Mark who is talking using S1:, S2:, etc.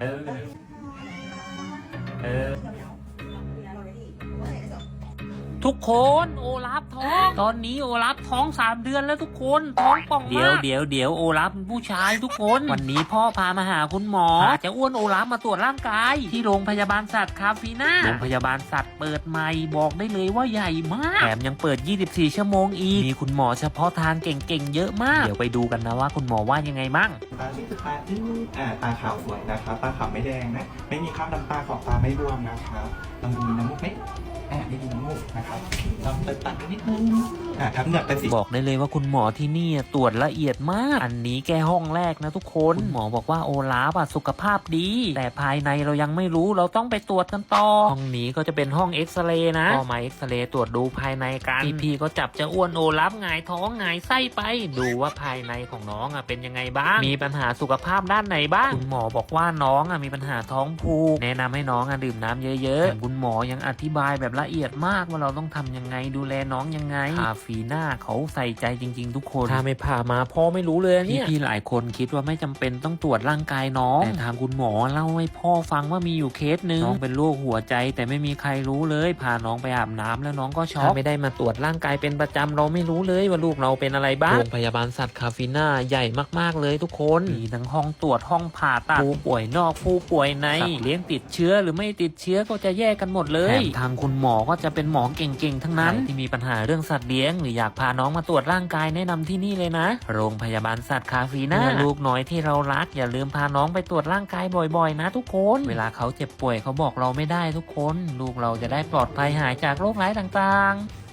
S1: เออเออ
S2: ทุกคนโอลาฟท้อง ตอนนี้โอลาฟท้องสามเดือนแล้วทุกคนท้องป่องมากเดี๋ยวเดี๋ยวเดี๋ยวโอลาฟเป็นผู้ชายทุกคน วันนี้พ่อพามาหาคุณหมอพาจะอ้วนโอลาฟมาตรวจร่างกาย ที่โรงพยาบาลสัตว์คาฟีน่าโรงพยาบาลสัตว์เปิดใหม่บอกได้เลยว่าใหญ่มากแถมยังเปิด 24 ชั่วโมงอีกมีคุณหมอเฉพาะทางเก่งๆเยอะมาก เดี๋ยวไปดูกันนะว่าคุณหมอว่ายังไงบ้าง
S3: ตาที่คือตาที่อ่าตาขาวสวยนะครับตาขาวไม่แดงนะไม่มีคราบน้ำตาขอบตาไม่บวมนะครับลองดูน้ำมูกไหมอ่าไม่มี เปิดปากนิดนึง อ่าทับเหงือกเป็นสี
S2: บอกได้เลยว่าคุณหมอที่นี่ตรวจละเอียดมาก อันนี้แค่ห้องแรกนะทุกคนคุณหมอบอกว่าโอลาฟอะสุขภาพดี แต่ภายในเรายังไม่รู้เราต้องไปตรวจกันต่อห้องนี้ก็จะเป็นห้องเอ็กซเรย์นะก็มาเอ็กซเรย์ตรวจดูภายในกันพี่ๆก็จับจะอ้วนโอลาฟหงายท้องหงายไส้ไป ดูว่าภายในของน้องอะเป็นยังไงบ้าง มีปัญหาสุขภาพด้านไหนบ้างคุณหมอบอกว่าน้องอะมีปัญหาท้องผูกแนะนำให้น้องอะดื่มน้ำเยอะๆแถมคุณหมอยังอธิบายแบบละเอียดมากว่าเราต้องทำยังไงดูแลน้องยังไงคาฟีน่าเขาใส่ใจจริง ๆ ทุกคนถ้าไม่พามาพ่อไม่รู้เลยเนี่ยพี่ๆหลายคนคิดว่าไม่จำเป็นต้องตรวจร่างกายน้องแต่ทางคุณหมอเล่าให้พ่อฟังว่ามีอยู่เคสหนึ่งน้องเป็นโรคหัวใจ แต่ไม่มีใครรู้เลยพาน้องไปอาบน้ำแล้วน้องก็ช็อกถ้าไม่ได้มาตรวจร่างกายเป็นประจำเราไม่รู้เลยว่าลูกเราเป็นอะไรบ้างโรงพยาบาลสัตว์คาฟีน่าใหญ่มากๆเลยทุกคนมีทั้งห้องตรวจห้องผ่าตัดผู้ป่วยนอกผู้ป่วยในสัตว์เลี้ยงติดเชื้อหรือไม่ติดเชื้อก็จะแยกกันหมดเลยแถมทางคุณหมอก็จะเป็นหมอเก่งๆ ทั้งนั้นที่มีปัญหาเรื่องสัตว์เลี้ยงหรืออยากพาน้องมาตรวจร่างกายแนะนำที่นี่เลยนะ โรงพยาบาลสัตว์คาฟีน่าลูกน้อยที่เรารักอย่าลืมพาน้องไปตรวจร่างกายบ่อยๆ นะทุกคน เวลาเขาเจ็บป่วยเขาบอกเราไม่ได้ทุกคน ลูกเราจะได้ปลอดภัยหายจากโรคร้ายต่างๆ